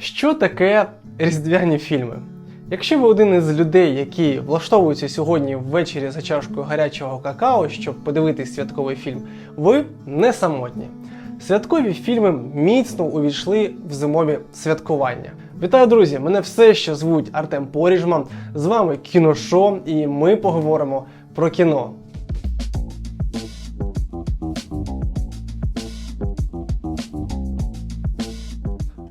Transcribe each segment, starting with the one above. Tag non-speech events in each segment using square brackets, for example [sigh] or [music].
Що таке різдвяні фільми? Якщо ви один із людей, які влаштовуються сьогодні ввечері за чашкою гарячого какао, щоб подивитись святковий фільм, ви не самотні. Святкові фільми міцно увійшли в зимові святкування. Вітаю, друзі! Мене все ще звуть Артем Поріжман. З вами кіношо, і ми поговоримо про кіно.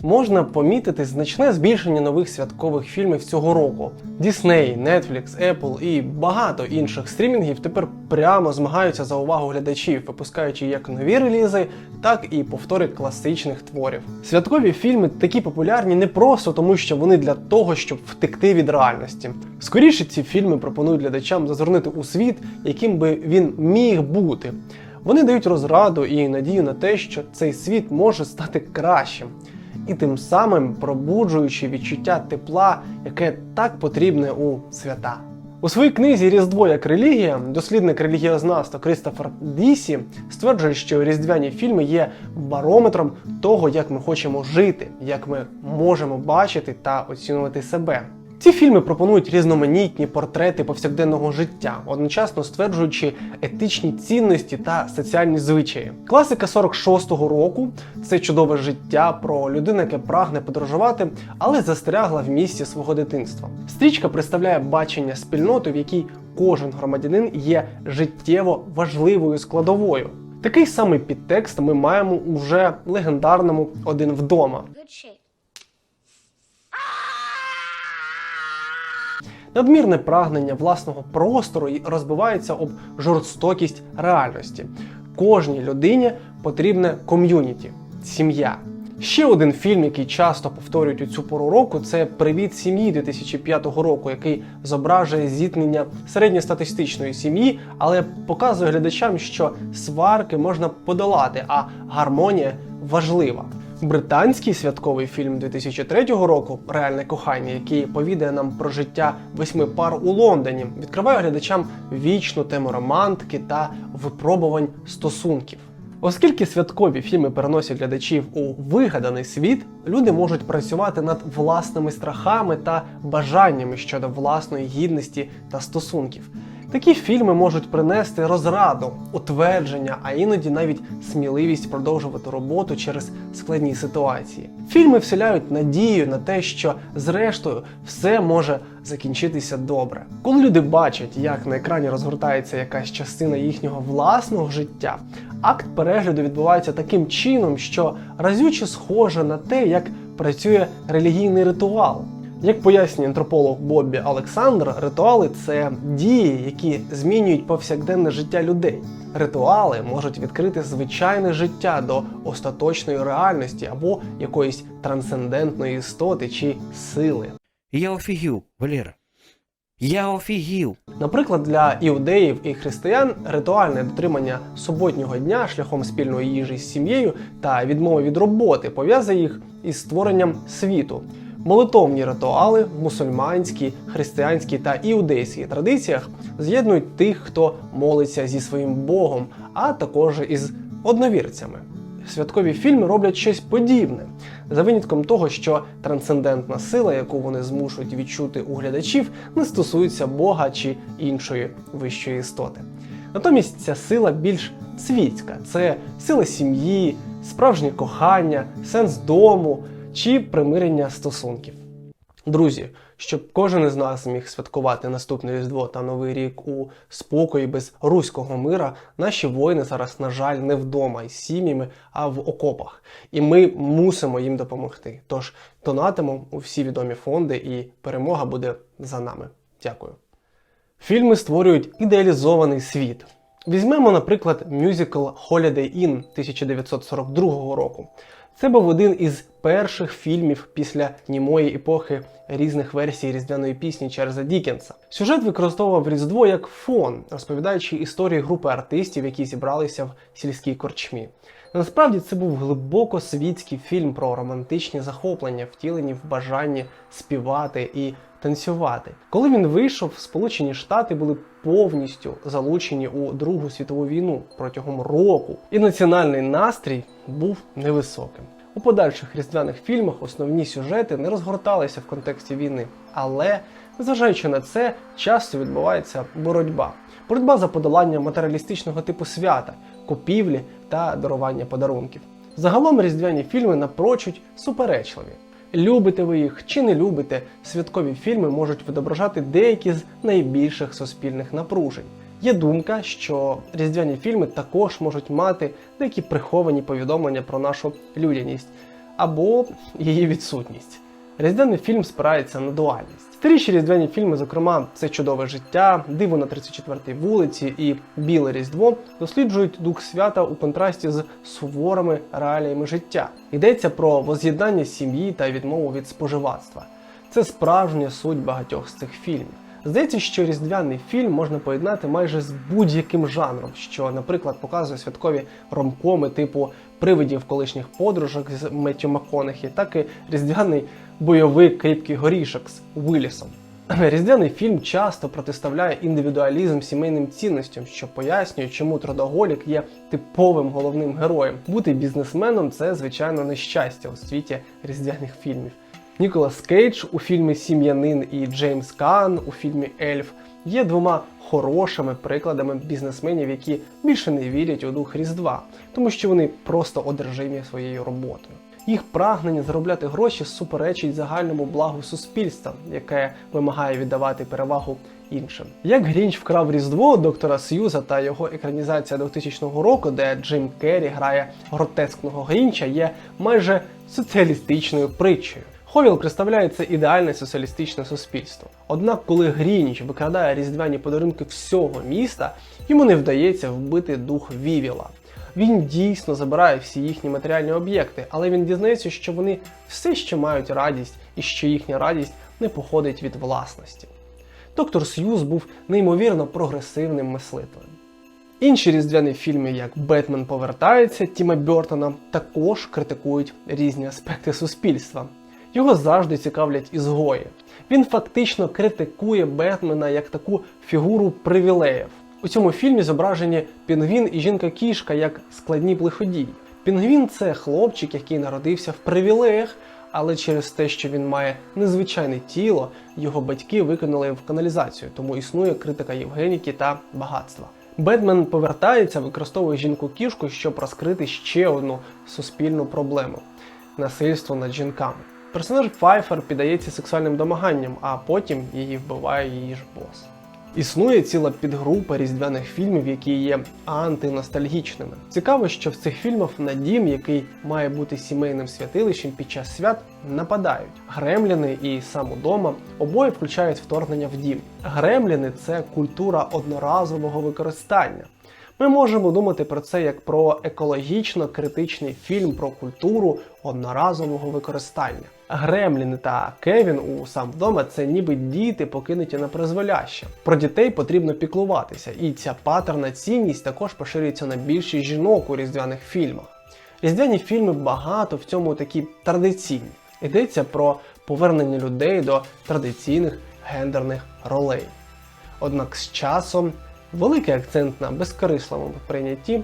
Можна помітити значне збільшення нових святкових фільмів цього року. Disney, Netflix, Apple і багато інших стрімінгів тепер прямо змагаються за увагу глядачів, випускаючи як нові релізи, так і повтори класичних творів. Святкові фільми такі популярні не просто тому, що вони для того, щоб втекти від реальності. Скоріше ці фільми пропонують глядачам зазирнути у світ, яким би він міг бути. Вони дають розраду і надію на те, що цей світ може стати кращим і тим самим пробуджуючи відчуття тепла, яке так потрібне у свята. У своїй книзі Різдво як релігія дослідник релігіознавства Кристофер Дісі стверджує, що різдвяні фільми є барометром того, як ми хочемо жити, як ми можемо бачити та оцінювати себе. Ці фільми пропонують різноманітні портрети повсякденного життя, одночасно стверджуючи етичні цінності та соціальні звичаї. Класика 46-го року це чудове життя про людину, яке прагне подорожувати, але застрягла в місті свого дитинства. Стрічка представляє бачення спільноти, в якій кожен громадянин є життєво важливою складовою. Такий самий підтекст ми маємо у вже легендарному один вдома. Надмірне прагнення власного простору розбивається об жорстокість реальності. Кожній людині потрібне ком'юніті, сім'я. Ще один фільм, який часто повторюють у цю пору року, це Привіт сім'ї 2005 року, який зображує зіткнення середньостатистичної сім'ї, але показує глядачам, що сварки можна подолати, а гармонія важлива. Британський святковий фільм 2003 року Реальне кохання, який повідає нам про життя восьми пар у Лондоні, відкриває глядачам вічну тему романтики та випробувань стосунків. Оскільки святкові фільми переносять глядачів у вигаданий світ, люди можуть працювати над власними страхами та бажаннями щодо власної гідності та стосунків. Такі фільми можуть принести розраду, утвердження, а іноді навіть сміливість продовжувати роботу через складні ситуації. Фільми вселяють надію на те, що зрештою все може закінчитися добре. Коли люди бачать, як на екрані розгортається якась частина їхнього власного життя, акт перегляду відбувається таким чином, що разюче схоже на те, як працює релігійний ритуал. Як пояснює антрополог Боббі Олександр, ритуали це дії, які змінюють повсякденне життя людей. Ритуали можуть відкрити звичайне життя до остаточної реальності або якоїсь трансцендентної істоти чи сили. Я офігів, Валера. Я офігів. Наприклад, для іудеїв і християн ритуальне дотримання суботнього дня шляхом спільної їжі з сім'єю та відмови від роботи пов'язує їх із створенням світу. Молитовні ритуали в мусульманській, християнській та іудейській традиціях з'єднують тих, хто молиться зі своїм Богом, а також із одновірцями. Святкові фільми роблять щось подібне, за винятком того, що трансцендентна сила, яку вони змушують відчути у глядачів, не стосується Бога чи іншої вищої істоти. Натомість ця сила більш світська це сила сім'ї, справжнє кохання, сенс дому чи примирення стосунків. Друзі, щоб кожен із нас міг святкувати наступне Різдво та Новий рік у спокої без руського мира, наші воїни зараз, на жаль, не вдома із сім'ями, а в окопах. І ми мусимо їм допомогти. Тож донатимо у всі відомі фонди, і перемога буде за нами. Дякую. Фільми створюють ідеалізований світ. Візьмемо, наприклад, мюзикл Holiday Inn 1942 року. Це був один із перших фільмів після німої епохи різних версій різдвяної пісні Чарльза Дікенса. Сюжет використовував Різдво як фон, розповідаючи історії групи артистів, які зібралися в сільській корчмі. Насправді це був глибоко світський фільм про романтичні захоплення, втілені в бажанні співати і танцювати. Коли він вийшов, Сполучені Штати були повністю залучені у Другу світову війну протягом року, і національний настрій був невисоким. У подальших різдвяних фільмах основні сюжети не розгорталися в контексті війни, але, незважаючи на це, часто відбувається боротьба. Боротьба за подолання матеріалістичного типу свята, купівлі та дарування подарунків. Загалом різдвяні фільми напрочуть суперечливі. Любите ви їх чи не любите, святкові фільми можуть відображати деякі з найбільших суспільних напружень. Є думка, що різдвяні фільми також можуть мати деякі приховані повідомлення про нашу людяність або її відсутність. Різдвяний фільм спирається на дуальність. Старіші різдвяні фільми, зокрема, це чудове життя, диво на 34-й вулиці і Біле Різдво, досліджують дух свята у контрасті з суворими реаліями життя. Йдеться про воз'єднання сім'ї та відмову від споживацтва. Це справжня суть багатьох з цих фільмів. Здається, що різдвяний фільм можна поєднати майже з будь-яким жанром, що, наприклад, показує святкові ромкоми типу привидів колишніх подружок з Меттю МакКонахі, так і різдвяний бойовик кріпкий горішок з Уиллісом. [clears throat] Різдвяний фільм часто протиставляє індивідуалізм сімейним цінностям, що пояснює, чому трудоголік є типовим головним героєм. Бути бізнесменом це звичайно нещастя у світі різдвяних фільмів. Ніколас Кейдж у фільмі Сім'янин і Джеймс Кан у фільмі Ельф є двома хорошими прикладами бізнесменів, які більше не вірять у дух Різдва, тому що вони просто одержимі своєю роботою. Їх прагнення заробляти гроші суперечить загальному благу суспільства, яке вимагає віддавати перевагу іншим. Як Грінч вкрав Різдво доктора Сьюза та його екранізація 2000 року, де Джим Керрі грає гротескного Грінча, є майже соціалістичною притчею. Ховіл представляє це ідеальне соціалістичне суспільство. Однак, коли Грініч викрадає різдвяні подарунки всього міста, йому не вдається вбити дух Вівіла. Він дійсно забирає всі їхні матеріальні об'єкти, але він дізнається, що вони все ще мають радість і що їхня радість не походить від власності. Доктор Сьюз був неймовірно прогресивним мислителем. Інші різдвяні фільми, як Бетмен повертається Тіма Бертона, також критикують різні аспекти суспільства. Його завжди цікавлять ізгої. Він фактично критикує Бетмена як таку фігуру привілеїв. У цьому фільмі зображені пінгвін і жінка-кішка як складні лиходії. Пінгвін це хлопчик, який народився в привілеях, але через те, що він має незвичайне тіло, його батьки викинули в каналізацію, тому існує критика Євгеніки та багатства. Бетмен повертається, використовує жінку-кішку, щоб розкрити ще одну суспільну проблему насильство над жінками. Персонаж Пфайфер піддається сексуальним домаганням, а потім її вбиває її ж бос. Існує ціла підгрупа різдвяних фільмів, які є антиностальгічними. Цікаво, що в цих фільмах на дім, який має бути сімейним святилищем під час свят, нападають. Гремліни і сам удома обоє включають вторгнення в дім. Гремліни це культура одноразового використання. Ми можемо думати про це як про екологічно критичний фільм про культуру одноразового використання. Гремлін та Кевін у сам вдома це ніби діти покинуті на призволяще. Про дітей потрібно піклуватися, і ця патерна цінність також поширюється на більшість жінок у різдвяних фільмах. Різдвяні фільми багато в цьому такі традиційні. Йдеться про повернення людей до традиційних гендерних ролей. Однак з часом великий акцент на безкорисливому прийнятті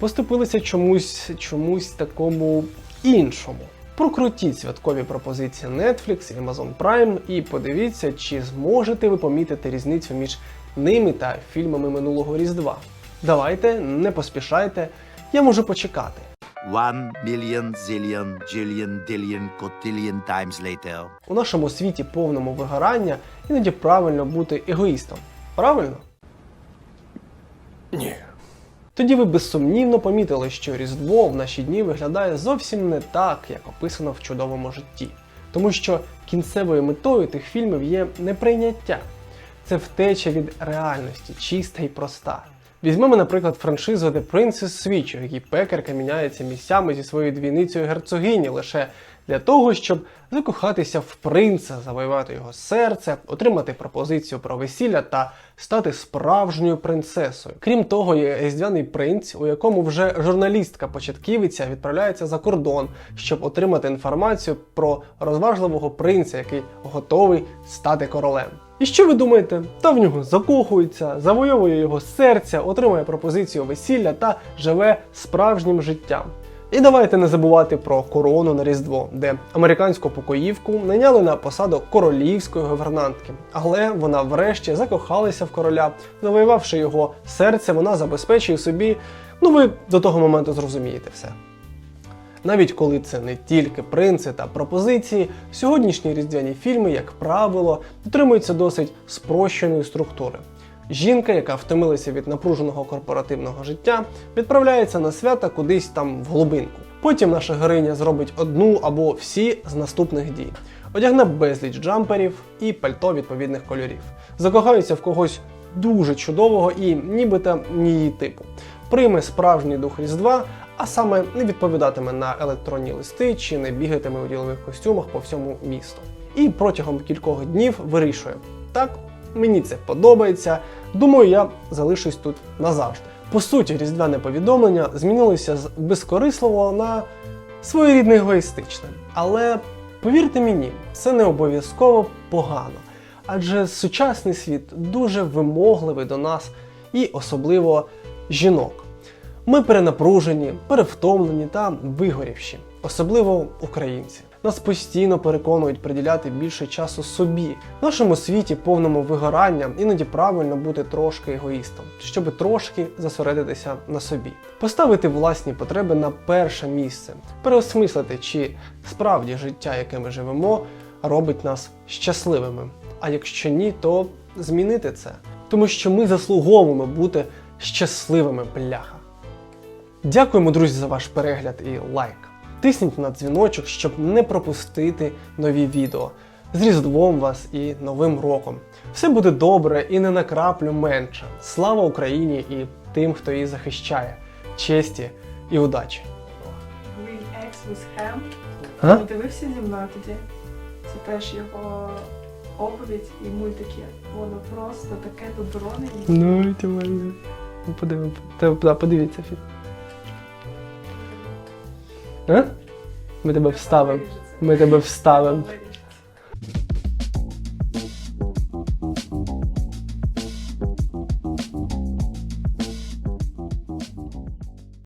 поступилися чомусь чомусь такому іншому. Прокрутіть святкові пропозиції Netflix і Amazon Prime і подивіться, чи зможете ви помітити різницю між ними та фільмами минулого Різдва. Давайте, не поспішайте, я можу почекати. One million zillion jillion dillion cotillion times later. У нашому світі повному вигорання іноді правильно бути егоїстом. Правильно? Ні. Тоді ви безсумнівно помітили, що Різдво в наші дні виглядає зовсім не так, як описано в чудовому житті. Тому що кінцевою метою тих фільмів є неприйняття. Це втеча від реальності, чиста і проста. Візьмемо, наприклад, франшизу The Princess Switch, у якій пекарка міняється місцями зі своєю двійницею герцогині лише для того, щоб закохатися в принца, завоювати його серце, отримати пропозицію про весілля та стати справжньою принцесою. Крім того, є різдвяний принц, у якому вже журналістка-початківиця відправляється за кордон, щоб отримати інформацію про розважливого принца, який готовий стати королем. І що ви думаєте? Та в нього закохується, завойовує його серця, отримує пропозицію весілля та живе справжнім життям. І давайте не забувати про корону на Різдво, де американську покоївку найняли на посаду королівської гувернантки. Але вона врешті закохалася в короля, завоювавши його серце, вона забезпечує собі. Ну, ви до того моменту зрозумієте все. Навіть коли це не тільки принци та пропозиції, сьогоднішні різдвяні фільми, як правило, дотримуються досить спрощеної структури. Жінка, яка втомилася від напруженого корпоративного життя, відправляється на свята кудись там в глибинку. Потім наша героїня зробить одну або всі з наступних дій: одягне безліч джамперів і пальто відповідних кольорів, закохається в когось дуже чудового і нібито не її типу, прийме справжній дух Різдва, а саме не відповідатиме на електронні листи чи не бігатиме у ділових костюмах по всьому місту. І протягом кількох днів вирішує: так, мені це подобається. Думаю, я залишусь тут назавжди. По суті, різдвяне повідомлення змінилося з безкорисливого на своєрідне егоїстичне. Але повірте мені, це не обов'язково погано. Адже сучасний світ дуже вимогливий до нас і особливо жінок. Ми перенапружені, перевтомлені та вигорівші, особливо українці. Нас постійно переконують приділяти більше часу собі. В нашому світі, повному вигорання, іноді правильно бути трошки егоїстом, щоб трошки зосередитися на собі, поставити власні потреби на перше місце, переосмислити, чи справді життя, яке ми живемо, робить нас щасливими. А якщо ні, то змінити це, тому що ми заслуговуємо бути щасливими, бляха. Дякуємо, друзі, за ваш перегляд і лайк. Тисніть на дзвіночок, щоб не пропустити нові відео. З Різдвом вас і Новим роком. Все буде добре і не на краплю менше. Слава Україні і тим, хто її захищає. Честі і удачі. Green Eggs with Ham. А? Не дивився зі мною тоді. Це теж його оповідь і мультики. Воно просто таке додроне. Ну, тімально. Подивіться, подивіться фільм. А? Ми тебе вставимо. Ми тебе вставимо.